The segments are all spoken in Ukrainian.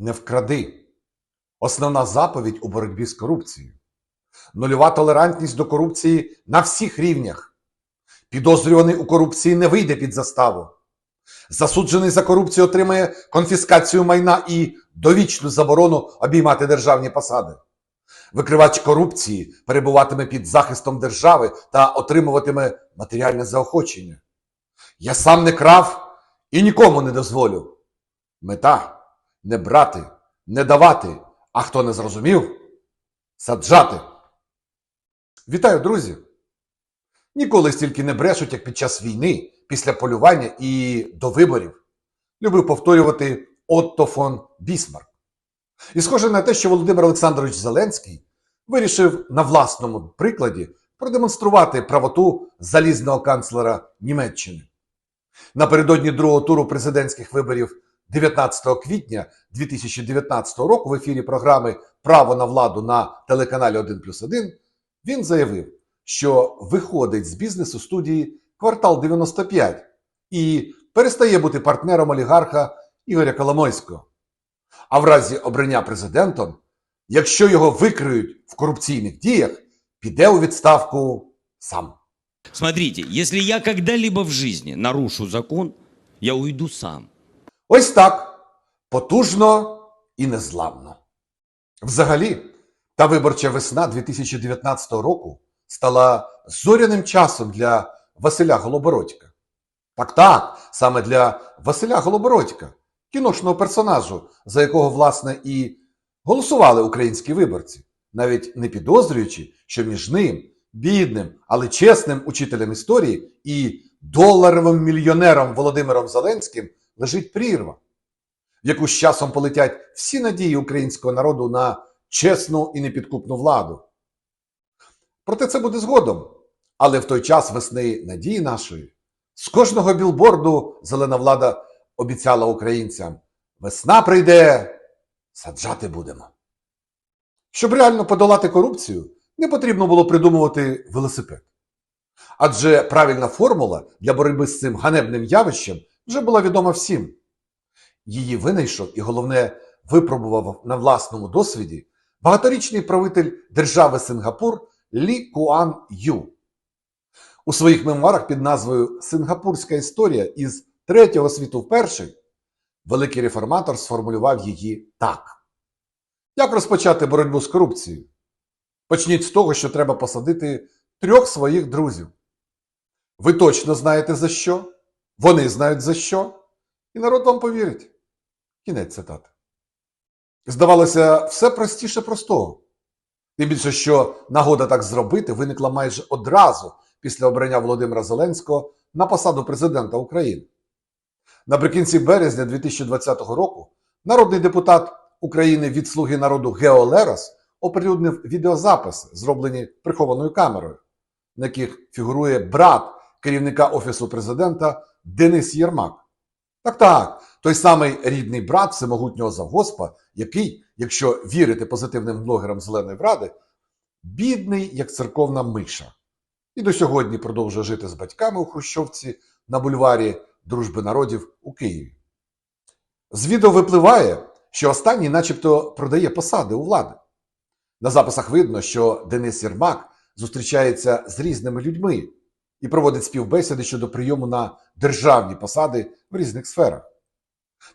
не вкради. Основна заповідь у боротьбі з корупцією. Нульова толерантність до корупції на всіх рівнях. Підозрюваний у корупції не вийде під заставу. Засуджений за корупцію отримає конфіскацію майна і довічну заборону обіймати державні посади. Викривач корупції перебуватиме під захистом держави та отримуватиме матеріальне заохочення. Я сам не крав і нікому не дозволю. Мета не брати, не давати, а хто не зрозумів саджати. Вітаю, друзі! Ніколи стільки не брешуть, як під час війни, після полювання і до виборів. Любив повторювати Отто фон Бісмарк. І схоже на те, що Володимир Олександрович Зеленський вирішив на власному прикладі продемонструвати правоту залізного канцлера Німеччини. Напередодні другого туру президентських виборів 19 квітня 2019 року в ефірі програми Право на владу на телеканалі 1 плюс 1 він заявив, що виходить з бізнесу студії Квартал 95 і перестає бути партнером олігарха Ігоря Коломойського. А в разі обрання президентом, якщо його викриють в корупційних діях, піде у відставку сам. Смотрите, если я когда-либо в жизни нарушу закон, я уйду сам. Ось так потужно і незламно. Взагалі, та виборча весна 2019 року стала зоряним часом для Василя Голобородька. Так, так, саме для Василя Голобородька, кіношного персонажу, за якого, власне, і голосували українські виборці, навіть не підозрюючи, що між ним, бідним, але чесним учителем історії і доларовим мільйонером Володимиром Зеленським лежить прірва, в яку з часом полетять всі надії українського народу на чесну і непідкупну владу. Проте це буде згодом. Але в той час весни надії нашої з кожного білборду зелена влада обіцяла українцям: весна прийде, саджати будемо. Щоб реально подолати корупцію, не потрібно було придумувати велосипед. Адже правильна формула для боротьби з цим ганебним явищем вже була відома всім. Її винайшов і, головне, випробував на власному досвіді багаторічний правитель держави Сингапур Лі Куан Ю. У своїх мемуарах під назвою Сингапурська історія із третього світу в перший великий реформатор сформулював її так. Як розпочати боротьбу з корупцією? Почніть з того, що треба посадити трьох своїх друзів. Ви точно знаєте за що, вони знають за що, і народ вам повірить. Кінець цитати. Здавалося, все простіше простого. Тим більше, що нагода так зробити виникла майже одразу після обрання Володимира Зеленського на посаду президента України. Наприкінці березня 2020 року народний депутат України від Слуги народу Гео Лерос оприлюднив відеозаписи, зроблені прихованою камерою, на яких фігурує брат керівника Офісу президента Денис Єрмак. Так, так, той самий рідний брат всемогутнього завгоспа, який, якщо вірити позитивним блогерам Зеленої Ради, бідний, як церковна миша. І до сьогодні продовжує жити з батьками у Хрущовці на бульварі Дружби народів у Києві. З відео випливає, що останній начебто продає посади у влади. На записах видно, що Денис Єрмак зустрічається з різними людьми і проводить співбесіди щодо прийому на державні посади в різних сферах.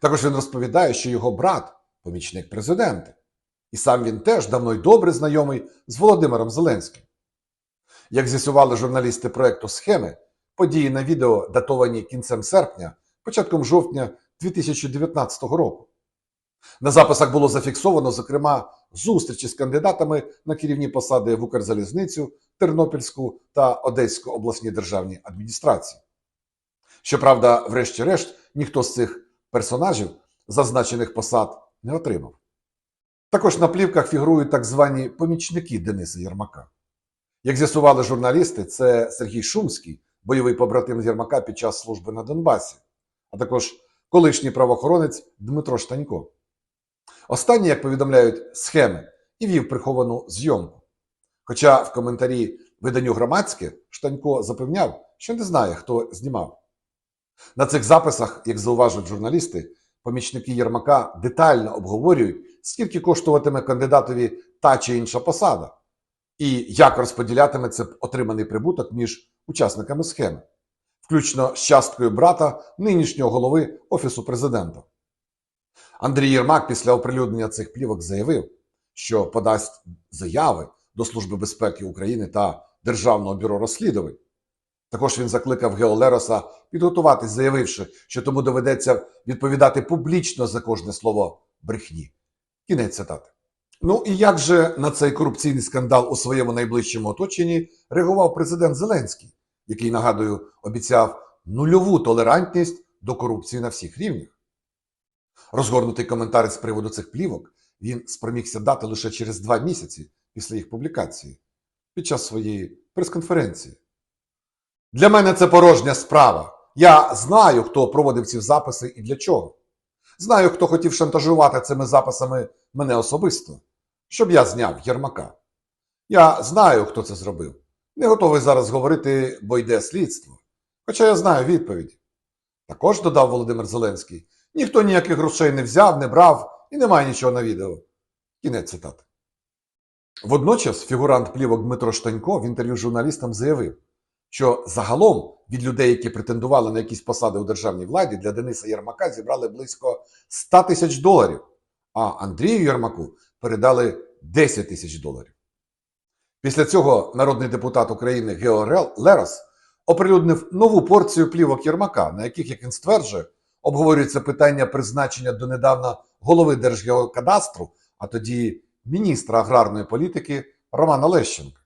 Також він розповідає, що його брат помічник президента, і сам він теж давно й добре знайомий з Володимиром Зеленським. Як з'ясували журналісти проекту схеми, події на відео датовані кінцем серпня, початком жовтня 2019 року. На записах було зафіксовано, зокрема, зустрічі з кандидатами на керівні посади в Укрзалізницю, Тернопільську та Одеську обласні державні адміністрації. Щоправда, врешті-решт, ніхто з цих персонажів зазначених посад не отримав. Також на плівках фігурують так звані помічники Дениса Єрмака. Як з'ясували журналісти, це Сергій Шумський, бойовий побратим Єрмака під час служби на Донбасі, а також колишній правоохоронець Дмитро Штанько. Останній, як повідомляють схеми, і вів приховану зйомку. Хоча в коментарі виданню громадське Штанько запевняв, що не знає, хто знімав. На цих записах, як зауважують журналісти, помічники Єрмака детально обговорюють, скільки коштуватиме кандидатові та чи інша посада, і як розподілятиметься отриманий прибуток між учасниками схеми, включно з часткою брата нинішнього голови Офісу президента. Андрій Єрмак після оприлюднення цих плівок заявив, що подасть заяви до Служби безпеки України та Державного бюро розслідувань. Також він закликав Гео Лероса підготуватись, заявивши, що тому доведеться відповідати публічно за кожне слово брехні. Кінець цитати. Ну і як же на цей корупційний скандал у своєму найближчому оточенні реагував президент Зеленський, який, нагадую, обіцяв нульову толерантність до корупції на всіх рівнях? Розгорнутий коментар з приводу цих плівок він спромігся дати лише через два місяці після їх публікації під час своєї прес-конференції. Для мене це порожня справа. Я знаю, хто проводив ці записи і для чого. Знаю, хто хотів шантажувати цими записами мене особисто, щоб я зняв Єрмака. Я знаю, хто це зробив. Не готовий зараз говорити, бо йде слідство. Хоча я знаю відповідь. Також додав Володимир Зеленський: ніхто ніяких грошей не взяв, не брав і немає нічого на відео. Кінець цитати. Водночас фігурант плівок Дмитро Штанько в інтерв'ю журналістам заявив, що загалом від людей, які претендували на якісь посади у державній владі, для Дениса Єрмака зібрали близько 100 тисяч доларів, а Андрію Єрмаку передали 10 тисяч доларів. Після цього народний депутат України Гео Лерос оприлюднив нову порцію плівок Єрмака, на яких, як він стверджує, обговорюється питання призначення донедавна голови Держгеокадастру, а тоді міністра аграрної політики Романа Лещенка.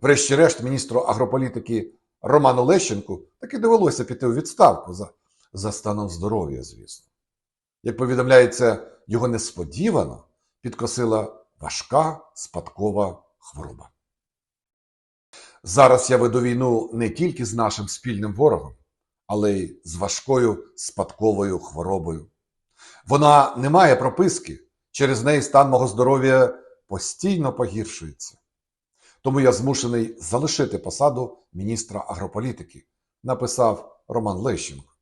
Врешті-решт, міністру агрополітики Роману Лещенку таки довелося піти у відставку за, за станом здоров'я, звісно. Як повідомляється, його несподівано підкосила важка спадкова хвороба. Зараз я веду війну не тільки з нашим спільним ворогом, але й з важкою спадковою хворобою. Вона не має прописки, через неї стан мого здоров'я постійно погіршується. Тому я змушений залишити посаду міністра агрополітики, написав Роман Лещенко.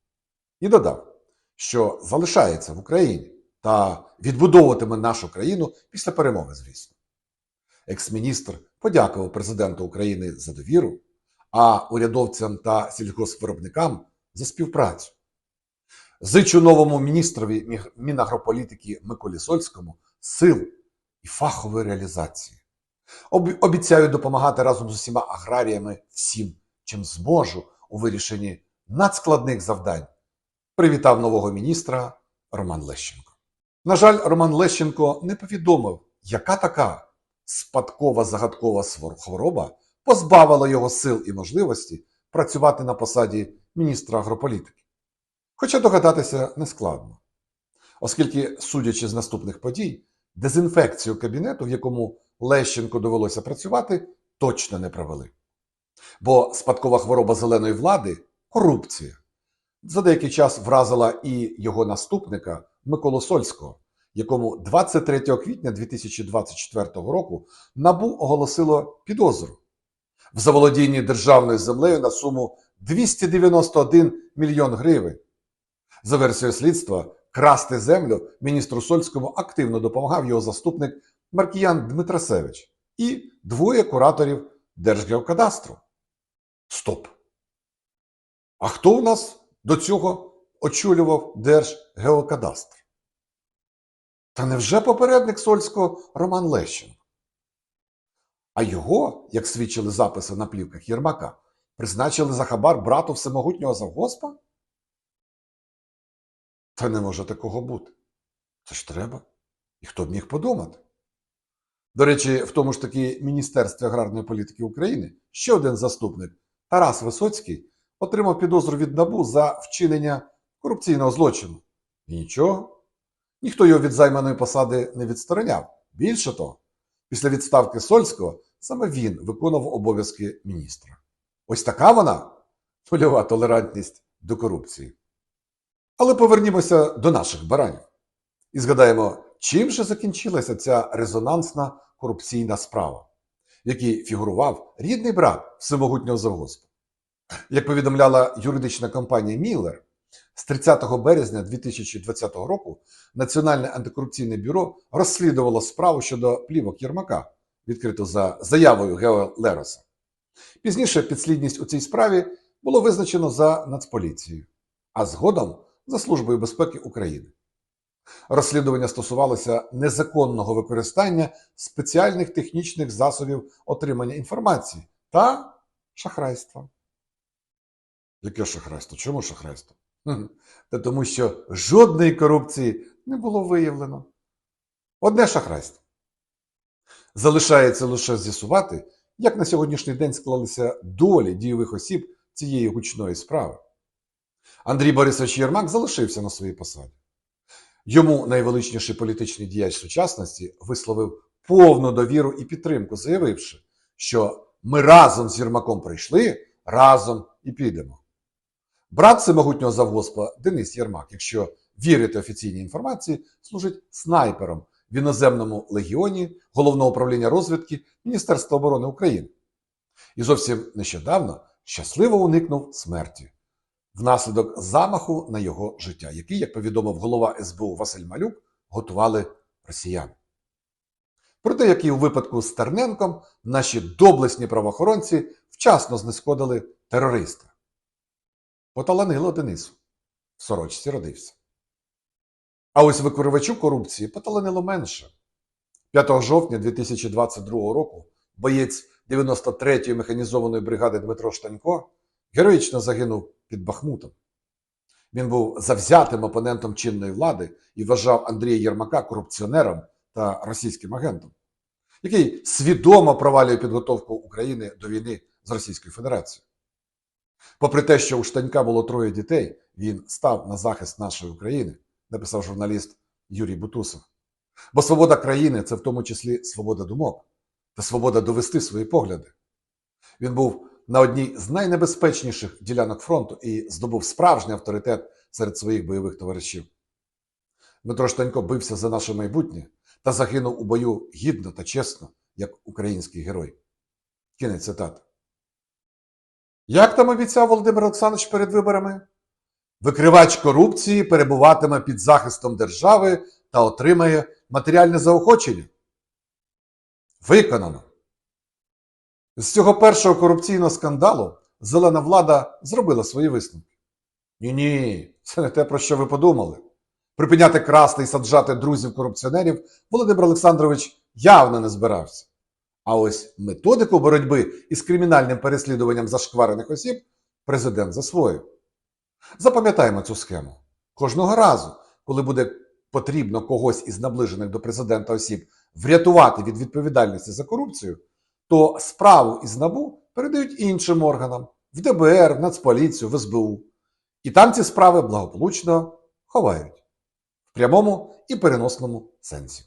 І додав, що залишається в Україні та відбудовуватиме нашу країну після перемоги, звісно. Екс-міністр подякував президенту України за довіру, а урядовцям та сільгоспвиробникам за співпрацю. Зичу новому міністрові Мінагрополітики Миколі Сольському сил і фахової реалізації. Обіцяю допомагати разом з усіма аграріями всім, чим зможу у вирішенні надскладних завдань. Привітав нового міністра Роман Лещенко. На жаль, Роман Лещенко не повідомив, яка така спадкова загадкова хвороба позбавила його сил і можливості працювати на посаді міністра агрополітики. Хоча догадатися нескладно. Оскільки, судячи з наступних подій, дезінфекцію кабінету, в якому Лещенко довелося працювати, точно не провели. Бо спадкова хвороба зеленої влади корупція. За деякий час вразила і його наступника Миколу Сольського, якому 23 квітня 2024 року НАБУ оголосило підозру в заволодінні державною землею на суму 291 мільйон гривень. За версією слідства, красти землю міністру Сольському активно допомагав його заступник Маркіян Дмитрасевич і двоє кураторів Держгеокадастру. Стоп! А хто у нас до цього очолював Держгеокадастр? Та невже попередник Сольського Роман Лещенко? А його, як свідчили записи на плівках Єрмака, призначили за хабар брату всемогутнього завгоспа? Та не може такого бути. Це ж треба. І хто б міг подумати? До речі, в тому ж таки Міністерстві аграрної політики України ще один заступник Тарас Висоцький отримав підозру від НАБУ за вчинення корупційного злочину. І нічого. Ніхто його від займаної посади не відстороняв. Більше того, після відставки Сольського саме він виконував обов'язки міністра. Ось така вона нульова толерантність до корупції. Але повернімося до наших баранів і згадаємо, чим же закінчилася ця резонансна корупційна справа, в якій фігурував рідний брат всемогутнього завгоспу. Як повідомляла юридична компанія Міллер, З 30 березня 2020 року Національне антикорупційне бюро розслідувало справу щодо плівок Єрмака, відкриту за заявою Гео Лероса. Пізніше підслідність у цій справі було визначено за Нацполіцією, а згодом за Службою безпеки України. Розслідування стосувалося незаконного використання спеціальних технічних засобів отримання інформації та шахрайства. Яке шахрайство? Чому шахрайство? Та тому, що жодної корупції не було виявлено. Одне шахрайство. Залишається лише з'ясувати, як на сьогоднішній день склалися долі дійових осіб цієї гучної справи. Андрій Борисович Єрмак залишився на своїй посаді. Йому найвеличніший політичний діяч сучасності висловив повну довіру і підтримку, заявивши, що ми разом з Єрмаком прийшли, разом і підемо. Брат всемогутнього завгоспа Денис Єрмак, якщо вірити офіційній інформації, служить снайпером в іноземному легіоні Головного управління розвідки Міністерства оборони України. І зовсім нещодавно щасливо уникнув смерті внаслідок замаху на його життя, який, як повідомив голова СБУ Василь Малюк, готували росіяни. Проте, як і у випадку з Терненком, наші доблесні правоохоронці вчасно знешкодили терориста. Поталанило Денису. В сорочці родився. А ось викривачу корупції поталанило менше. 5 жовтня 2022 року боєць 93-ї механізованої бригади Дмитро Штанько героїчно загинув під Бахмутом. Він був завзятим опонентом чинної влади і вважав Андрія Єрмака корупціонером та російським агентом, який свідомо провалює підготовку України до війни з Російською Федерацією. Попри те, що у Штанька було троє дітей, він став на захист нашої України, написав журналіст Юрій Бутусов. Бо свобода країни це в тому числі свобода думок та свобода довести свої погляди. Він був на одній з найнебезпечніших ділянок фронту і здобув справжній авторитет серед своїх бойових товаришів. Дмитро Штанько бився за наше майбутнє та загинув у бою гідно та чесно, як український герой. Кінець цитати. Як там обіцяв Володимир Олександрович перед виборами? Викривач корупції перебуватиме під захистом держави та отримає матеріальне заохочення. Виконано. З цього першого корупційного скандалу зелена влада зробила свої висновки. Ні, ні, це не те, про що ви подумали. Припиняти красти і саджати друзів-корупціонерів Володимир Олександрович явно не збирався. А ось методику боротьби із кримінальним переслідуванням зашкварених осіб президент засвоїв. Запам'ятаємо цю схему. Кожного разу, коли буде потрібно когось із наближених до президента осіб врятувати від відповідальності за корупцію, то справу із НАБУ передають іншим органам в ДБР, в Нацполіцію, в СБУ. І там ці справи благополучно ховають в прямому і переносному сенсі.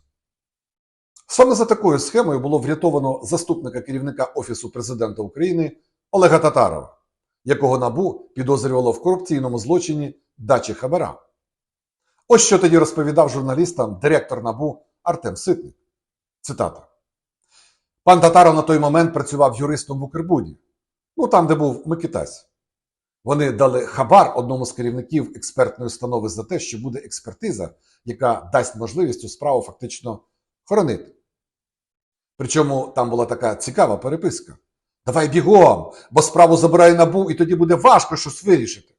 Саме за такою схемою було врятовано заступника керівника Офісу президента України Олега Татарова, якого НАБУ підозрювало в корупційному злочині дачі хабара. Ось що тоді розповідав журналістам директор НАБУ Артем Ситник. Цитата. Пан Татаров на той момент працював юристом в Укрбуді, ну там, де був Микитась. Вони дали хабар одному з керівників експертної установи за те, що буде експертиза, яка дасть можливість цю справу фактично хоронити. Причому там була така цікава переписка. Давай бігом, бо справу забирає набу, і тоді буде важко щось вирішити.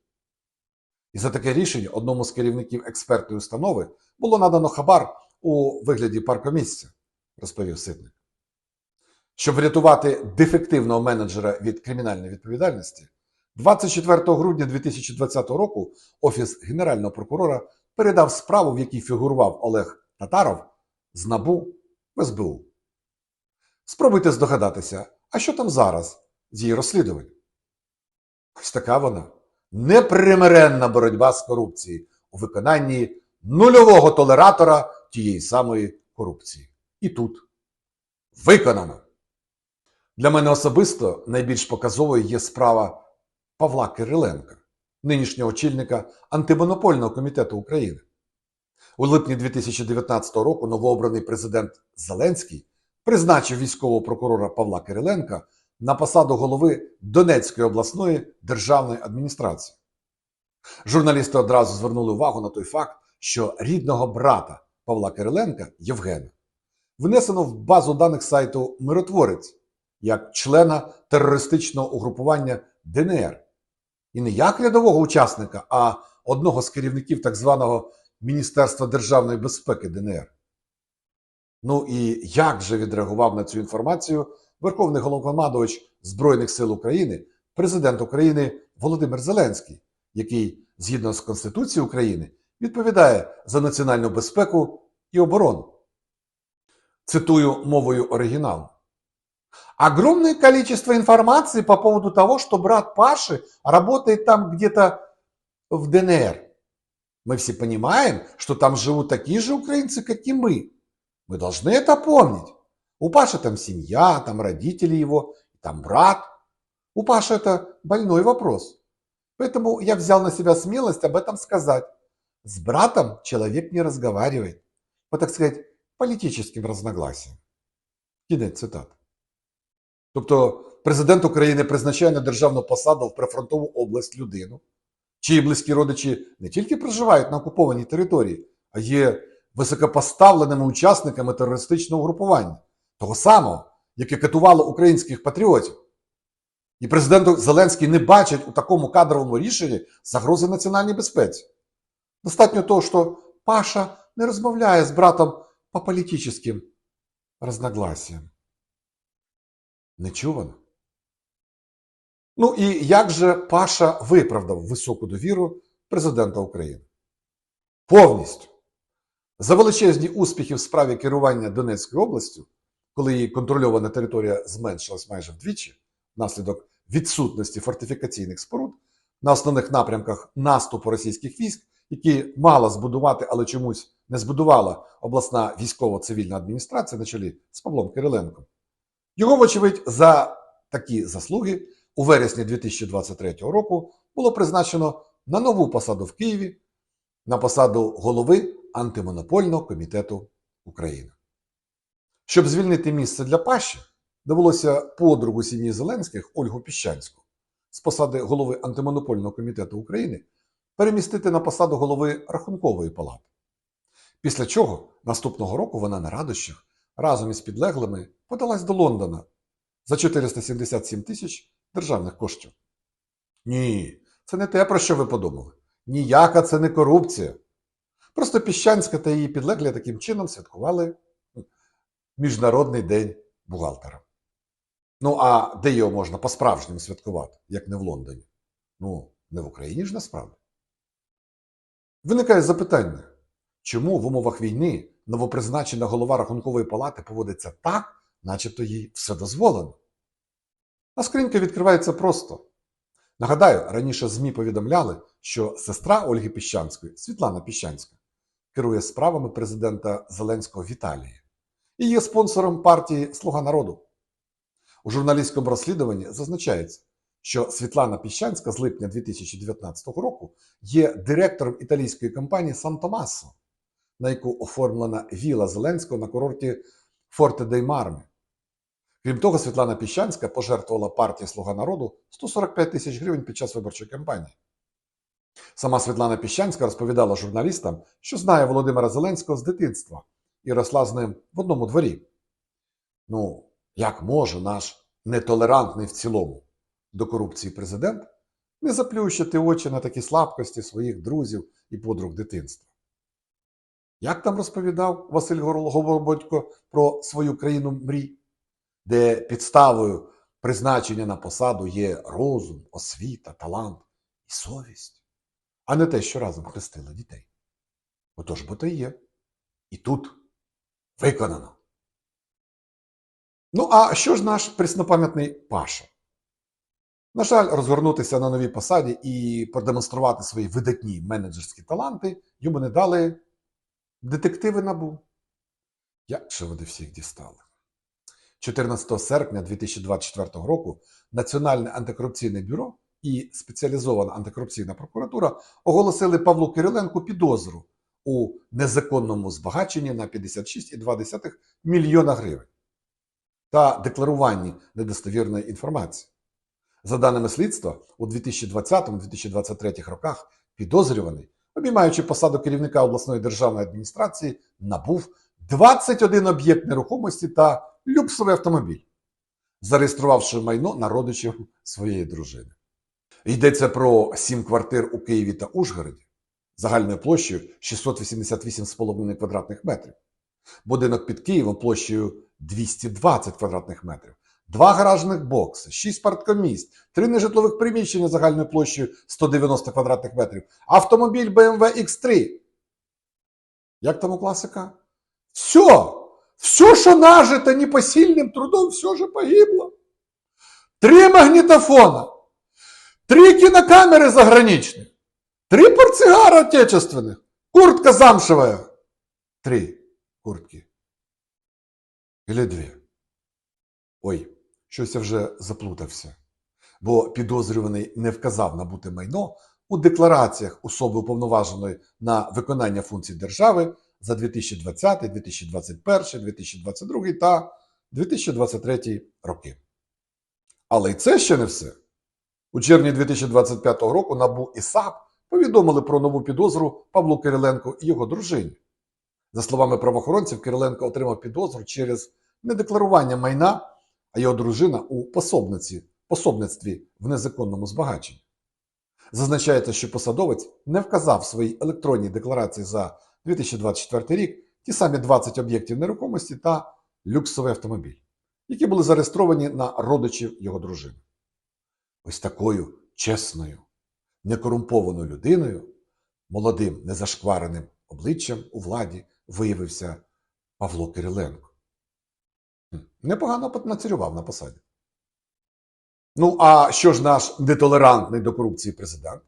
І за таке рішення одному з керівників експертної установи було надано хабар у вигляді паркомісця, розповів Ситник. Щоб врятувати дефективного менеджера від кримінальної відповідальності, 24 грудня 2020 року Офіс Генерального прокурора передав справу, в якій фігурував Олег Татаров з НАБУ в СБУ. Спробуйте здогадатися, а що там зараз з її розслідуванням? Ось така вона непримиренна боротьба з корупцією у виконанні нульового толератора тієї самої корупції. І тут виконано. Для мене особисто найбільш показовою є справа Павла Кириленка, нинішнього очільника антимонопольного комітету України. У липні 2019 року новообраний президент Зеленський призначив військового прокурора Павла Кириленка на посаду голови Донецької обласної державної адміністрації. Журналісти одразу звернули увагу на той факт, що рідного брата Павла Кириленка Євгена внесено в базу даних сайту Миротворець як члена терористичного угрупування ДНР. І не як рядового учасника, а одного з керівників так званого Міністерства державної безпеки ДНР. Ну і як же відреагував на цю інформацію Верховний головнокомандувач Збройних сил України, президент України Володимир Зеленський, який, згідно з Конституцією України, відповідає за національну безпеку і оборону. Цитую мовою оригіналу. Огромное количество информации по поводу того, что брат Паши работает там где-то в ДНР. Мы все понимаем, что там живут такие же украинцы, как и мы. Мы должны это помнить. У Паши там семья, там родители его, там брат. У Паши это больной вопрос. Поэтому я взял на себя смелость об этом сказать. С братом человек не разговаривает по, так сказать, политическим разногласиям. Кінець цитати. Тобто президент України призначає на державну посаду в прифронтову область людину, чиї близькі родичі не тільки проживають на окупованій території, а є високопоставленими учасниками терористичного групування, того самого, яке катувало українських патріотів. І президент Зеленський не бачить у такому кадровому рішенні загрози національній безпеці. Достатньо того, що Паша не розмовляє з братом по політичним разногласіям. Нечувано. Ну і як же Паша виправдав високу довіру президента України? Повністю. За величезні успіхи в справі керування Донецькою областю, коли її контрольована територія зменшилась майже вдвічі внаслідок відсутності фортифікаційних споруд на основних напрямках наступу російських військ, які мала збудувати, але чомусь не збудувала обласна військово-цивільна адміністрація на чолі з Павлом Кириленком. Його, вочевидь, за такі заслуги у вересні 2023 року було призначено на нову посаду в Києві на посаду голови антимонопольного комітету України. Щоб звільнити місце для Паші, довелося подругу сім'ї Зеленських Ольгу Піщанську з посади голови антимонопольного комітету України перемістити на посаду голови Рахункової палати. Після чого наступного року вона на радощах разом із підлеглими подалась до Лондона за 477 тисяч державних коштів. Ні, це не те, про що ви подумали. Ніяка це не корупція. Просто Піщанська та її підлеглі таким чином святкували Міжнародний день бухгалтера. Ну, а де його можна по-справжньому святкувати, як не в Лондоні? Ну, не в Україні ж насправді. Виникає запитання, чому в умовах війни новопризначена голова Рахункової палати поводиться так, начебто їй все дозволено? А скринька відкривається просто. Нагадаю, раніше ЗМІ повідомляли, що сестра Ольги Піщанської, Світлана Піщанська, керує справами президента Зеленського в Італії і є спонсором партії Слуга народу. У журналістському розслідуванні зазначається, що Світлана Піщанська з липня 2019 року є директором італійської компанії Сан Томасо, на яку оформлена віла Зеленського на курорті Форте дей Мармі. Крім того, Світлана Піщанська пожертвувала партії Слуга народу 145 тисяч гривень під час виборчої кампанії. Сама Світлана Піщанська розповідала журналістам, що знає Володимира Зеленського з дитинства і росла з ним в одному дворі. Ну, як може наш нетолерантний в цілому до корупції президент не заплющити очі на такі слабкості своїх друзів і подруг дитинства? Як там розповідав Василь Горободько про свою країну мрій, де підставою призначення на посаду є розум, освіта, талант і совість, а не те, що разом хрестили дітей. Отож, бо то є. І тут виконано. Ну, а що ж наш преснопам'ятний Паша? На жаль, розгорнутися на новій посаді і продемонструвати свої видатні менеджерські таланти йому не дали детективи набу. Як же вони всіх дістали? 14 серпня 2024 року Національне антикорупційне бюро і спеціалізована антикорупційна прокуратура оголосили Павлу Кириленку підозру у незаконному збагаченні на 56,2 мільйона гривень та декларуванні недостовірної інформації. За даними слідства, у 2020-2023 роках підозрюваний, обіймаючи посаду керівника обласної державної адміністрації, набув 21 об'єкт нерухомості та люксовий автомобіль, зареєструвавши майно на родичів своєї дружини. Йдеться про сім квартир у Києві та Ужгороді загальною площею 688,5 квадратних метрів, будинок під Києвом площею 220 квадратних метрів, два гаражних бокси, шість парткомість, три нежитлових приміщення загальною площею 190 квадратних метрів, автомобіль BMW X3. Як там у класика? Все! Все, що нажито непосильним трудом, все же погибло. Три магнітофона, три кинокамеры заграничных, три портсигара отечественных, куртка замшевая. Три куртки. Или дві. Ой, щось я вже заплутався. Бо підозрюваний не вказав набуте майно у деклараціях особи уповноваженої на виконання функцій держави за 2020, 2021, 2022 та 2023 роки. Але й це ще не все. У червні 2025 року НАБУ і САП повідомили про нову підозру Павлу Кириленку і його дружині. За словами правоохоронців, Кириленко отримав підозру через недекларування майна, а його дружина у пособниці, пособництві в незаконному збагаченні. Зазначається, що посадовець не вказав в своїй електронній декларації за 2024 рік ті самі 20 об'єктів нерухомості та люксовий автомобіль, які були зареєстровані на родичів його дружини. Ось такою чесною, некорумпованою людиною, молодим, незашквареним обличчям у владі виявився Павло Кириленко. Непогано понацірював на посаді. Ну, а що ж наш нетолерантний до корупції президент?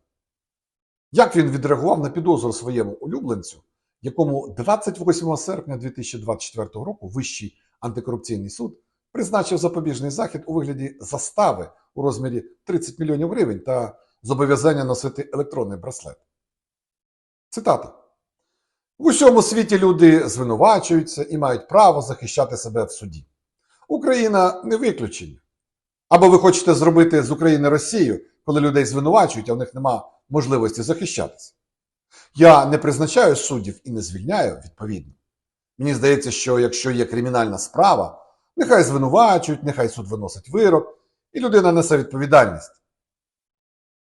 Як він відреагував на підозру своєму улюбленцю, якому 28 серпня 2024 року Вищий антикорупційний суд призначив запобіжний захід у вигляді застави у розмірі 30 мільйонів гривень та зобов'язання носити електронний браслет? Цитата. В усьому світі люди звинувачуються і мають право захищати себе в суді. Україна не виключення. Або ви хочете зробити з України Росію, коли людей звинувачують, а в них нема можливості захищатися. Я не призначаю суддів і не звільняю відповідно. Мені здається, що якщо є кримінальна справа, нехай звинувачують, нехай суд виносить вирок, і людина несе відповідальність.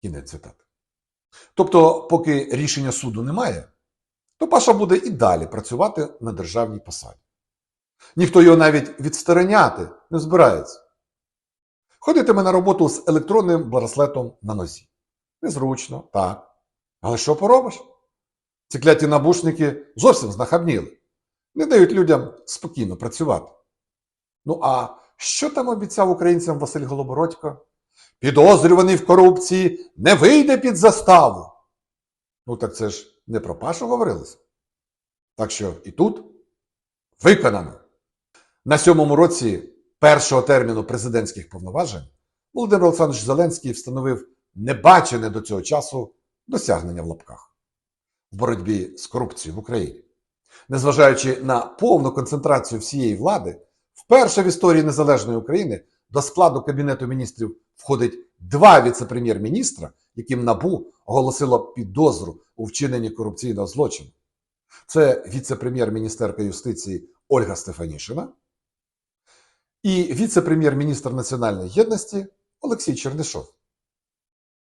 Кінець цитати. Тобто, поки рішення суду немає, то Паша буде і далі працювати на державній посаді. Ніхто його навіть відстороняти не збирається. Ходитиме на роботу з електронним браслетом на нозі. Незручно, так. Але що поробиш? Ці кляті набушники зовсім знахабніли. Не дають людям спокійно працювати. Ну а що там обіцяв українцям Василь Голобородько? Підозрюваний в корупції не вийде під заставу. Ну так це ж не про Пашу говорилось. Так що і тут виконано. На сьомому році першого терміну президентських повноважень Володимир Олександрович Зеленський встановив небачене до цього часу досягнення в лапках в боротьбі з корупцією в Україні. Незважаючи на повну концентрацію всієї влади, вперше в історії незалежної України до складу Кабінету міністрів входить два віце-прем'єр-міністра, яким НАБУ оголосило підозру у вчиненні корупційного злочину. Це віце-прем'єр-міністерка юстиції Ольга Стефанішина і віце-прем'єр-міністр національної єдності Олексій Чернишов.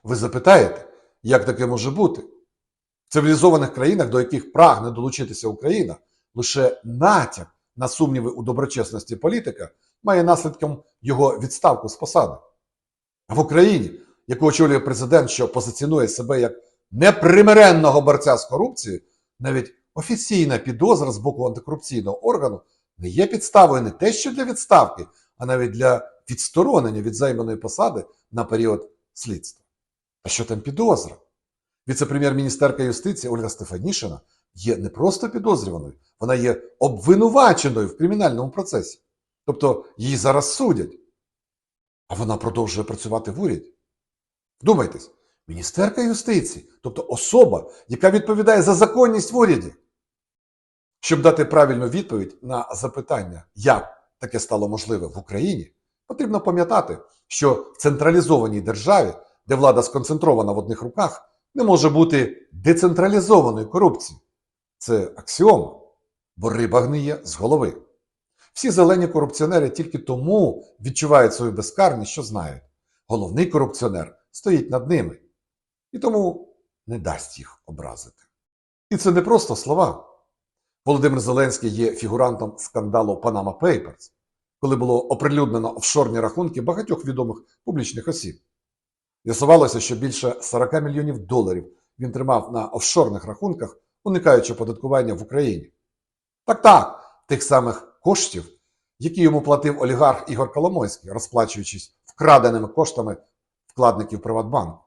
Ви запитаєте, як таке може бути? В цивілізованих країнах, до яких прагне долучитися Україна, лише натяк на сумніви у доброчесності політика має наслідком його відставку з посади. А в Україні, яку очолює президент, що позиціонує себе як непримиренного борця з корупцією, навіть офіційна підозра з боку антикорупційного органу не є підставою не те, що для відставки, а навіть для відсторонення від займаної посади на період слідства. А що там підозра? Віце-прем'єр-міністерка юстиції Ольга Стефанішина є не просто підозрюваною, вона є обвинуваченою в кримінальному процесі. Тобто її зараз судять. А вона продовжує працювати в уряді. Вдумайтесь, міністерка юстиції, тобто особа, яка відповідає за законність в уряді. Щоб дати правильну відповідь на запитання, як таке стало можливе в Україні, потрібно пам'ятати, що в централізованій державі, де влада сконцентрована в одних руках, не може бути децентралізованої корупції. Це аксіома, бо риба гниє з голови. Всі зелені корупціонери тільки тому відчувають свою безкарність, що знають. Головний корупціонер стоїть над ними і тому не дасть їх образити. І це не просто слова. Володимир Зеленський є фігурантом скандалу Panama Papers, коли було оприлюднено офшорні рахунки багатьох відомих публічних осіб. З'ясувалося, що більше 40 мільйонів доларів він тримав на офшорних рахунках, уникаючи оподаткування в Україні. Так так, тих самих коштів, які йому платив олігарх Ігор Коломойський, розплачуючись вкраденими коштами вкладників Приватбанку.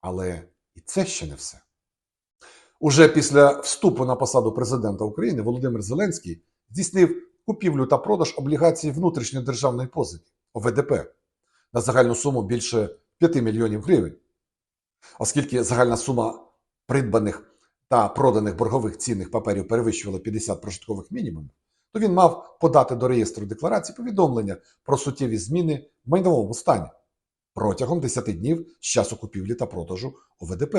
Але і це ще не все. Уже після вступу на посаду президента України Володимир Зеленський здійснив купівлю та продаж облігацій внутрішньої державної позики ОВДП на загальну суму більше 5 мільйонів гривень. Оскільки загальна сума придбаних та проданих боргових цінних паперів перевищувала 50 прожиткових мінімумів, то він мав подати до реєстру декларацій повідомлення про суттєві зміни в майновому стані протягом 10 днів з часу купівлі та продажу ОВДП.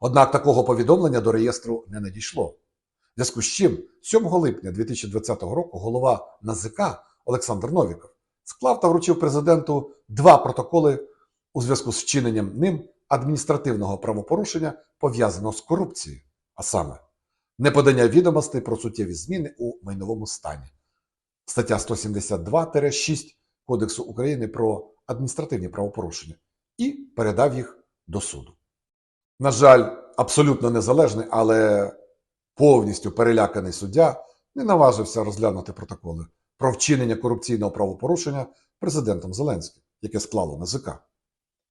Однак такого повідомлення до реєстру не надійшло. В зв'язку з чим 7 липня 2020 року голова НАЗК Олександр Новіков склав та вручив президенту два протоколи у зв'язку з вчиненням ним адміністративного правопорушення, пов'язаного з корупцією, а саме неподання відомостей про суттєві зміни у майновому стані. Стаття 172-6 Кодексу України про адміністративні правопорушення і передав їх до суду. На жаль, абсолютно незалежний, але повністю переляканий суддя не наважився розглянути протоколи про вчинення корупційного правопорушення президентом Зеленським, яке склало НАЗК.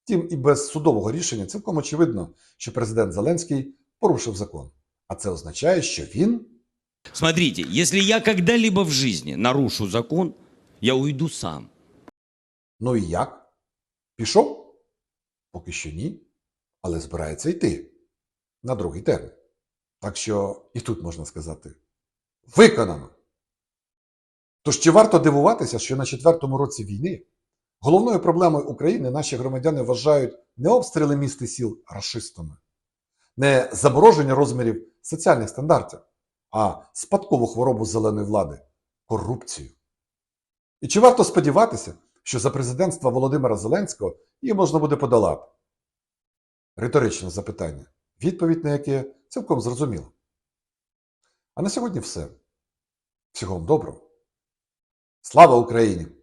Втім, і без судового рішення цілком очевидно, що президент Зеленський порушив закон. А це означає, що він Смотрите, если я когда-либо в жизни нарушу закон, я уйду сам. Ну і як? Пішов? Поки що ні, але збирається йти на другий термін. Так що і тут можна сказати: виконано. Тож чи варто дивуватися, що на четвертому році війни головною проблемою України наші громадяни вважають не обстріли міст і сіл рашистами, не забороження розмірів соціальних стандартів, а спадкову хворобу зеленої влади корупцію. І чи варто сподіватися, що за президентства Володимира Зеленського її можна буде подолати? Риторичне запитання, відповідь на яке цілком зрозуміла. А на сьогодні все. Всього вам доброго. Слава Україні!